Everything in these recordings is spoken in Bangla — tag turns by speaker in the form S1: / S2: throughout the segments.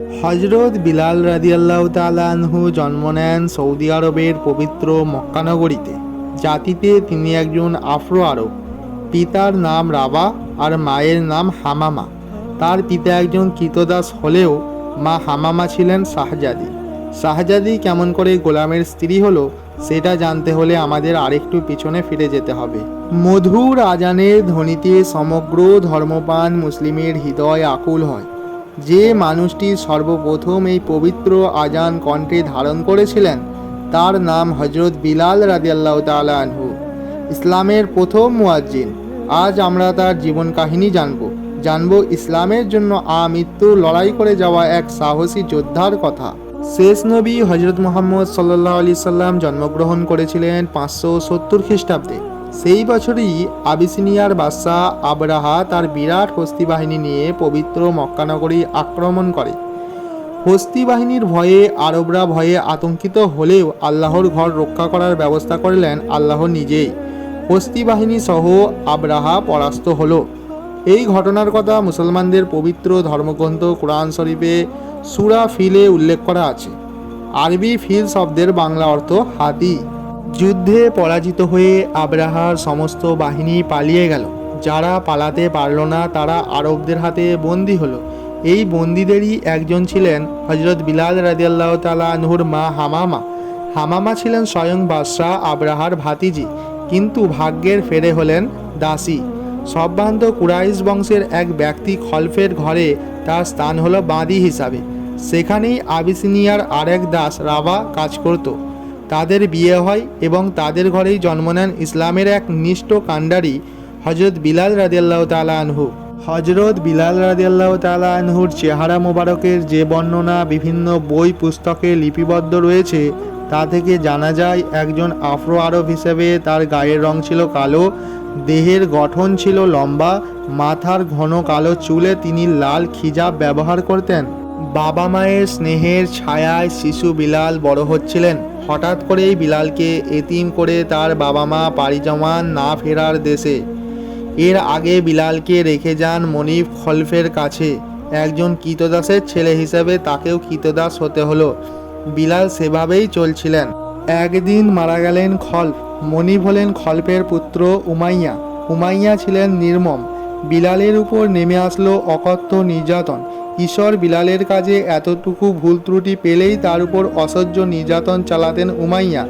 S1: হজরত বিলাল রাদিয়াল্লাহু তালানহু জন্ম নেন সৌদি আরবের পবিত্র মক্কানগরীতে জাতিতে তিনি একজন আফ্রো আরব। পিতার নাম রাবা আর মায়ের নাম হামামা। তার পিতা একজন কৃতদাস হলেও মা হামামা ছিলেন শাহজাদি। শাহজাদি কেমন করে গোলামের স্ত্রী হলো, সেটা জানতে হলে আমাদের আরেকটু পিছনে ফিরে যেতে হবে। মধুর আজানের ধ্বনিতে সমগ্র ধর্মপান মুসলিমের হৃদয় আকুল হয়। যে মানুষটি সর্বপ্রথম এই পবিত্র আজান কণ্ঠে ধারণ করেছিলেন, তার নাম হজরত বিলাল রাদিয়াল্লাহ তালা আনহু। ইসলামের প্রথম মুয়াজ্জিন। আজ আমরা তার জীবন কাহিনী জানব। জানব ইসলামের জন্য আমৃত্যু লড়াই করে যাওয়া এক সাহসী যোদ্ধার কথা। শেষ নবী হজরত মোহাম্মদ সাল্লাহ আলি সাল্লাম জন্মগ্রহণ করেছিলেন পাঁচশো সত্তর খ্রিস্টাব্দে। সেই বছরই আবিসিনিয়ার বাদশাহ আবরাহা তার বিরাট হস্তি বাহিনী নিয়ে পবিত্র মক্কানগরী আক্রমণ করে। হস্তি বাহিনীর ভয়ে, আরবরা ভয়ে আতঙ্কিত হলেও আল্লাহর ঘর রক্ষা করার ব্যবস্থা করলেন আল্লাহ নিজেই। হস্তি বাহিনী সহ আবরাহা পরাস্ত হলো। এই ঘটনার কথা মুসলমানদের পবিত্র ধর্মগ্রন্থ কোরআন শরীফে সুরা ফিলে উল্লেখ করা আছে। আরবি ফিল শব্দের বাংলা অর্থ হাতি। যুদ্ধে পরাজিত হয়ে আবরাহার সমস্ত বাহিনী পালিয়ে গেল। যারা পালাতে পারল না, তারা আরবদের হাতে বন্দী হলো। এই বন্দীদেরই একজন ছিলেন হজরত বিলাল রাদিয়াল্লাহ তালা আনহুর মা হামামা। হামামা ছিলেন স্বয়ং বাদশাহ আবরাহার ভাতিজি, কিন্তু ভাগ্যের ফেরে হলেন দাসী। সভ্রান্ত কুরাইশ বংশের এক ব্যক্তি খলফের ঘরে তার স্থান হলো বাঁদি হিসাবে। সেখানেই আবিসিনিয়ার আরেক দাস রাবা কাজ করত। তাদের বিয়ে হয় এবং তাদের ঘরেই জন্ম নেন ইসলামের এক নিষ্ঠ কাণ্ডারি হজরত বিলাল রাদিয়াল্লাহ তালা আনহু। হজরত বিলাল রাদিয়াল্লাহ তালা আনহুর চেহারা মোবারকের যে বর্ণনা বিভিন্ন বই পুস্তকে লিপিবদ্ধ রয়েছে, তা থেকে জানা যায় একজন আফ্রো আরব হিসেবে তার গায়ের রং ছিল কালো, দেহের গঠন ছিল লম্বা, মাথার ঘন কালো চুলে তিনি লাল খিজাব ব্যবহার করতেন। বাবা মায়ের স্নেহের ছায়ায় শিশু বিলাল বড় হচ্ছিলেন। হঠাৎ করেই বিলালকে এতিম করে তার বাবা মা পাড়ি জমান না ফেরার দেশে। এর আগে বিলালকে রেখে যান মনিব খলফের কাছে। একজন কীতদাসের ছেলে হিসেবে তাকেও কীতদাস হতে হলো। বিলাল সেভাবেই চলছিলেন। একদিন মারা গেলেন খলফ। মনিব হলেন খলফের পুত্র উমাইয়া। উমাইয়া ছিলেন নির্মম। বিলালের উপর নেমে আসলো অকথ্য নির্যাতন। ঈশ্বর বিলালের কাজে এতটুকু ভুল ত্রুটি পেলেই তার উপর অসহ্য নির্যাতন চালাতেন উমাইয়া।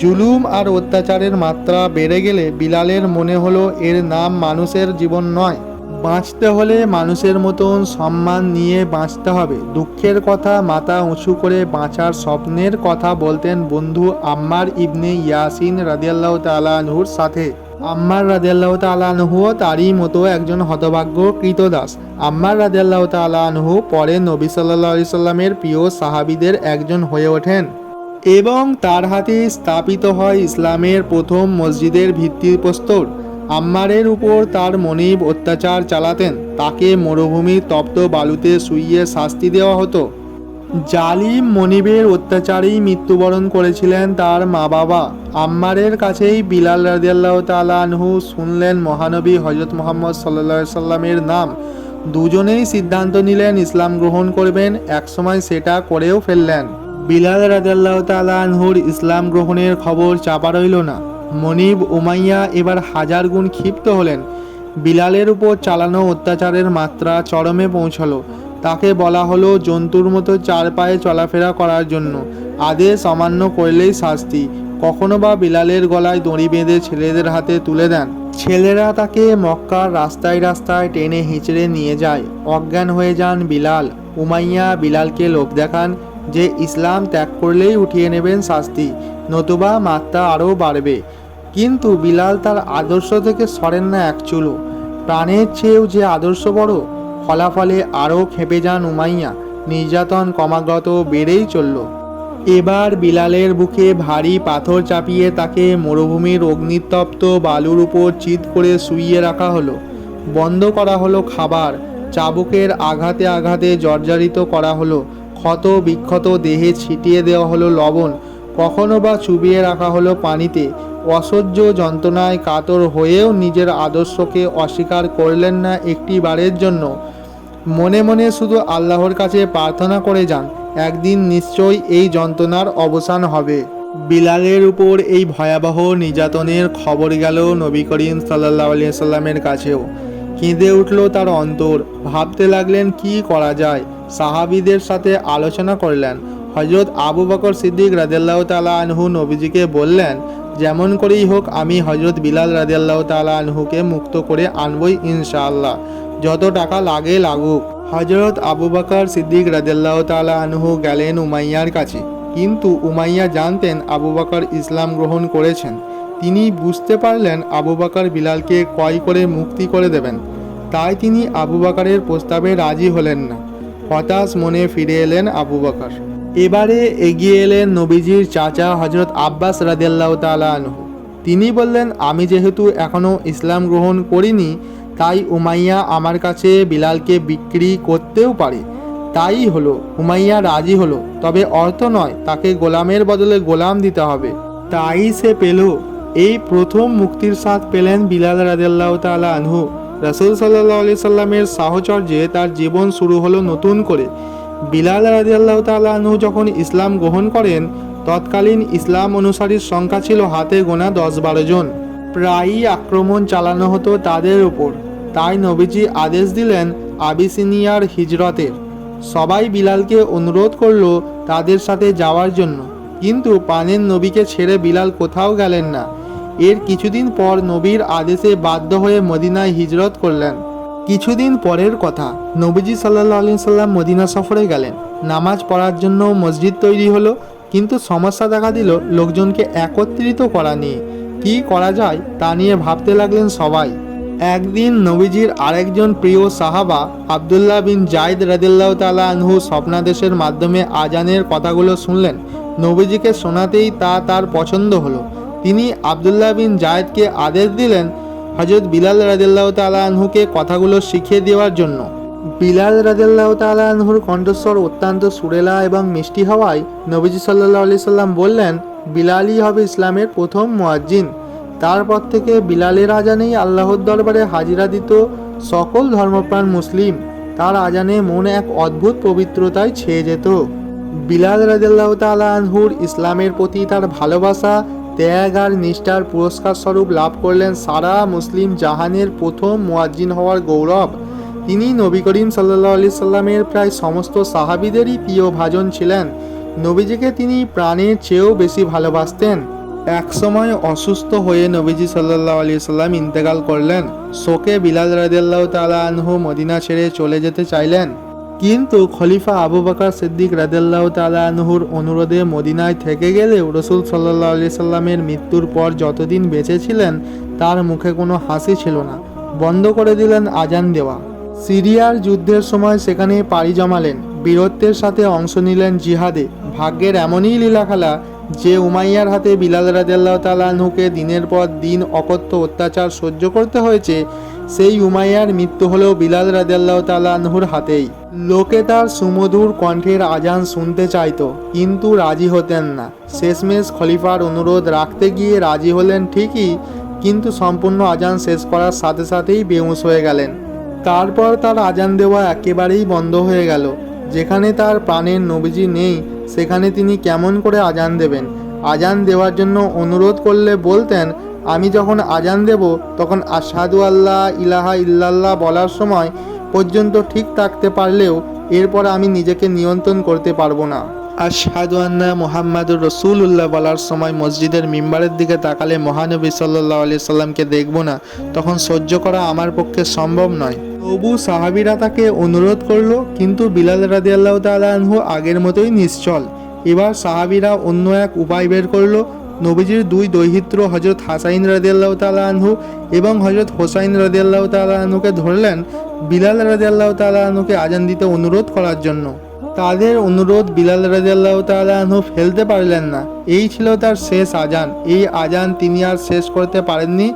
S1: জুলুম আর অত্যাচারের মাত্রা বেড়ে গেলে বিলালের মনে হলো এর নাম মানুষের জীবন নয়। বাঁচতে হলে মানুষের মতন সম্মান নিয়ে বাঁচতে হবে। দুঃখের কথা মাথা উঁচু করে বাঁচার স্বপ্নের কথা বলতেন বন্ধু আম্মার ইবনে ইয়াসিন রাদিয়াল্লাহ তালানহুর সাথে। আম্মার রাদিয়াল্লাহ তালানহুও তারই মতো একজন হতভাগ্য কৃতদাস আম্মার রাদিয়াল্লাহ তালানহু পরে নবী সাল্লাহ সাল্লামের প্রিয় সাহাবিদের একজন হয়ে ওঠেন এবং তার হাতে স্থাপিত হয় ইসলামের প্রথম মসজিদের ভিত্তিপ্রস্তর আম্মারের উপর তার মনিব অত্যাচার চালাতেন, তাকে মরুভূমির তপ্ত বালুতে শুইয়ে শাস্তি দেওয়া হতো। জালিম মনিবের অত্যাচারেই মৃত্যুবরণ করেছিলেন তার মা বাবা আম্মারের কাছেই বিলাল রাদিয়াল্লাহ তালা আনহু শুনলেন মহানবী হজরত মোহাম্মদ সাল্লা সাল্লামের নাম। দুজনেই সিদ্ধান্ত নিলেন ইসলাম গ্রহণ করবেন, একসময় সেটা করেও ফেললেন। বিলাল রাদিয়াল্লাহ তালা আনহুর ইসলাম গ্রহণের খবর চাপা রইল না। মনিব, উমাইয়া এবার হাজার গুণ ক্ষিপ্ত হলেন। বিলালের উপর চালানো অত্যাচারের মাত্রা চরমে পৌঁছলো। তাকে বলা হলো জন্তুর মতো চার পায়ে চলাফেরা করার জন্য। আদেশ অমান্য করলেই শাস্তি। কখনো বা বিলালের গলায় দড়ি বেঁধে ছেলেদের হাতে তুলে দেন। ছেলেরা তাকে মক্কার রাস্তায় রাস্তায় টেনে হিঁচড়ে নিয়ে যায়। অজ্ঞান হয়ে যান বিলাল। উমাইয়া বিলালকে লোভ দেখান যে ইসলাম ত্যাগ করলেই উঠিয়ে নেবেন শাস্তি, নতুবা মাত্রা আরও বাড়বে। কিন্তু বিলাল তার আদর্শ থেকে সরেন না এক চুলো। প্রাণের চেয়েও যে আদর্শ বড় ফলাফলে আরও খেপে যান উমাইয়া। নির্যাতন ক্রমাগত বেড়েই চলল। এবার বিলালের বুকে ভারী পাথর চাপিয়ে তাকে মরুভূমির অগ্নিতপ্ত বালুর উপর চিত করে শুইয়ে রাখা হলো। বন্ধ করা হলো খাবার। চাবুকের আঘাতে আঘাতে জর্জরিত করা হলো। ক্ষত বিক্ষত দেহে ছিটিয়ে দেওয়া হলো লবণ। কখনো বা চুবিয়ে রাখা হলো পানিতে। অসহ্য যন্ত্রণায় কাতর হয়েও নিজের আদর্শকে অস্বীকার করলেন না একটি বারের জন্য। মনে মনে শুধু আল্লাহর কাছে প্রার্থনা করে যান, একদিন নিশ্চয়ই এই যন্ত্রণার অবসান হবে। বিলালের উপর এই ভয়াবহ নির্যাতনের খবর গেল নবী করিম সাল্লাহ আলিয়া সাল্লামের কাছেও। কেঁদে উঠল তার অন্তর, ভাবতে লাগলেন কি করা যায়। সাহাবিদের সাথে আলোচনা করলেন। হজরত আবু বকর সিদ্দিক রাদিয়াল্লাহু তাআলা আনহু নবীজিকে বললেন, যেমন করেই হোক আমি হজরত বিলাল রাদিয়াল্লাহু তাআলা আনহুকে মুক্ত করে আনবই ইনশাআল্লাহ। যত টাকা লাগে লাগুক। হজরত আবু বকর সিদ্দিক রাদিয়াল্লাহু তাআলা আনহু গেলেন উমাইয়ার কাছে। কিন্তু উমাইয়া জানতেন আবু বকর ইসলাম গ্রহণ করেছেন। তিনি বুঝতে পারলেন আবু বকর বিলালকে ক্রয় করে মুক্তি করে দেবেন। তাই তিনি আবু বকরের প্রস্তাবে রাজি হলেন না। হতাশ মনে ফিরে এলেন আবু বকর। এবারে এগিয়ে এলেন নবীজির চাচা হজরত আব্বাস রাদিয়াল্লাহু তাআলা আনহু। তিনি বললেন, আমি যেহেতু এখনও ইসলাম গ্রহণ করিনি তাই উমাইয়া আমার কাছে বিলালকে বিক্রি করতেও পারে। তাই হলো, উমাইয়া রাজি হলো, তবে অর্থ নয়, তাকে গোলামের বদলে গোলাম দিতে হবে। তাই সে পেল, এই প্রথম মুক্তির স্বাদ পেলেন বিলাল রাদিয়াল্লাহু তাআলা আনহু। রাসূল সাল্লাল্লাহু আলাইহি সাল্লামের সাহচর্যে তার জীবন শুরু হলো নতুন করে। বিলাল রাদিয়াল্লাহু তাআলা আনহু যখন ইসলাম গ্রহণ করেন, তৎকালীন ইসলাম অনুসারীর সংখ্যা ছিল হাতে গোনা দশ বারো জন। প্রায়ই আক্রমণ চালানো হতো তাদের উপর। তাই নবীজি আদেশ দিলেন আবিসিনিয়ার হিজরতের। সবাই বিলালকে অনুরোধ করল তাদের সাথে যাওয়ার জন্য। কিন্তু পানের নবীকে ছেড়ে বিলাল কোথাও গেলেন না। এর কিছুদিন পর নবীর আদেশে বাধ্য হয়ে মদিনায় হিজরত করলেন। কিছুদিন পরের কথা, নবীজি সাল্লাহ আলি সাল্লাম মদিনা সফরে গেলেন। নামাজ পড়ার জন্য মসজিদ তৈরি হলো, কিন্তু সমস্যা দেখা দিল লোকজনকে একত্রিত করা নিয়ে। কি করা যায় তা নিয়ে ভাবতে লাগলেন সবাই। একদিন নবীজির আরেকজন প্রিয় সাহাবা আবদুল্লাহ বিন জায়দ রাদিল্লাহ তালা আনহু স্বপ্নাদেশের মাধ্যমে আজানের কথাগুলো শুনলেন। নবীজিকে শোনাতেই তা তার পছন্দ হলো। তিনি আবদুল্লাহ বিন জায়দকে আদেশ দিলেন হজরত বিলাল রাদিল্লাহ তালা আনহুকে কথাগুলো শিখিয়ে দেওয়ার জন্য। বিলাল রাদিল্লাহ তালা আনহুর কণ্ঠস্বর অত্যন্ত সুরেলা এবং মিষ্টি হওয়ায় নবীজি সাল্লাহ আলি সাল্লাম বললেন, বিলালই হবে ইসলামের প্রথম মুয়াজ্জিন। তারপর থেকে বিলালের আজানেই আল্লাহর দরবারে হাজিরা দিত সকল ধর্মপ্রাণ মুসলিম। তার আজানে মনে এক অদ্ভুত পবিত্রতায় ছেয়ে যেত। বিলাল রাজাল্লাহ তালা আনহুর ইসলামের প্রতি তার ভালোবাসা, ত্যাগ আর নিষ্ঠার পুরস্কার স্বরূপ লাভ করলেন সারা মুসলিম জাহানের প্রথম মুয়াজ্জিন হওয়ার গৌরব। তিনি নবী করিম সাল্লাহ আলি সাল্লামের প্রায় সমস্ত সাহাবিদেরই প্রিয় ভাজন ছিলেন। নবীজিকে তিনি প্রাণের চেয়েও বেশি ভালোবাসতেন। একসময় অসুস্থ হয়ে নবীজি সাল্লাহ আলি সাল্লাম ইন্তেকাল করলেন। শোকে বিলাল রাদিয়াল্লাহ তালা আনহু মদিনা ছেড়ে চলে যেতে চাইলেন। কিন্তু খলিফা আবু বকর সিদ্দিক রাদিয়াল্লাহ তালা আনহুর অনুরোধে মদিনায় থেকে গেলেও রসুল সাল্লাহ আলি সাল্লামের মৃত্যুর পর যতদিন বেঁচে ছিলেন, তার মুখে কোনো হাসি ছিল না। বন্ধ করে দিলেন আজান দেওয়া। সিরিয়ার যুদ্ধের সময় সেখানে পাড়ি জমালেন। বীরত্বের সাথে অংশ নিলেন জিহাদে। ভাগ্যের এমনই লীলাখেলা যে উমাইয়ার হাতে বিলাল রাজাল্লাহ তালাহুকে দিনের পর দিন অকথ্য অত্যাচার সহ্য করতে হয়েছে, সেই উমাইয়ার মৃত্যু হলেও বিলাল রাজাল্লাহ তালাহুর হাতেই। লোকে তার সুমধুর কণ্ঠের আজান শুনতে চাইত, কিন্তু রাজি হতেন না। শেষমেশ খলিফার অনুরোধ রাখতে গিয়ে রাজি হলেন ঠিকই, কিন্তু সম্পূর্ণ আজান শেষ করার সাথে সাথেই বেহুশ হয়ে গেলেন। তারপর তার আজান দেওয়া একেবারেই বন্ধ হয়ে গেল, যেখানে তার প্রাণের নবীজি নেই সেখানে তিনি কেমন করে আজান দেবেন? আজান দেওয়ার জন্য অনুরোধ করলে বলতেন, আমি যখন আজান দেব, তখন আসাদু আল্লাহ ইলাহা ইল্লাল্লাহ বলার সময় পর্যন্ত ঠিক থাকতে পারলেও এরপর আমি নিজেকে নিয়ন্ত্রণ করতে পারব না। আশহাদু আন্না মোহাম্মদুর রসুল্লাহ বলার সময় মসজিদের মিম্বারের দিকে তাকালে মহানবী সাল্লাহ আলি সাল্লামকে দেখব না, তখন সহ্য করা আমার পক্ষে সম্ভব নয়। তবু সাহাবিরা তাকে অনুরোধ করল, কিন্তু বিলাল রাদি আল্লাহ তালহু আগের মতোই নিশ্চল। এবার সাহাবিরা অন্য এক উপায় বের করল, নবীজির দুই দৈহিত্র হজরত হাসাইন রাদিয়াল্লাহ তালাহু এবং হজরত হোসাইন রাদিয়াল্লাহ তালাহুকে ধরলেন বিলাল রাদিয়াল্লাহ তালাহুকে আজান দিতে অনুরোধ করার জন্য। তাদের অনুরোধ বিলাল রাজিয়াল্লাহ তালাহু ফেলতে পারলেন না। এই ছিল তার শেষ আজান। এই আজান তিনি আর শেষ করতে পারেননি।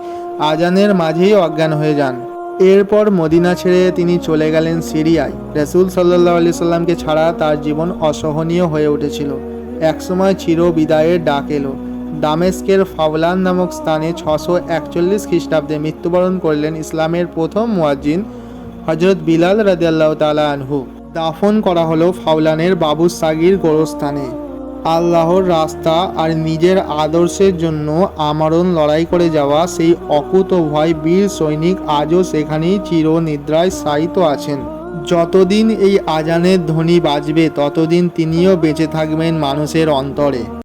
S1: আজানের মাঝেই অজ্ঞান হয়ে যান। এরপর মদিনা ছেড়ে তিনি চলে গেলেন সিরিয়ায়। রসুল সাল্লাহ আলি সাল্লামকে ছাড়া তার জীবন অসহনীয় হয়ে উঠেছিল। একসময় চির বিদায়ের ডাক এলো। দামেস্কের ফাওলান নামক স্থানে ছশো একচল্লিশ খ্রিস্টাব্দে মৃত্যুবরণ করলেন ইসলামের প্রথম মুয়াজ্জিন হজরত বিলাল রাদিয়াল্লাহ তালা আনহু। দাফন করা হলো ফাউলানের বাবু সাগির গোরস্থানে। আল্লাহর রাস্তা আর নিজের আদর্শের জন্য আমরণ লড়াই করে যাওয়া সেই অকুত ভয় বীর সৈনিক আজও সেখানেই চির নিদ্রায় শায়িত আছেন। যতদিন এই আজানের ধ্বনি বাজবে, ততদিন তিনিও বেঁচে থাকবেন মানুষের অন্তরে।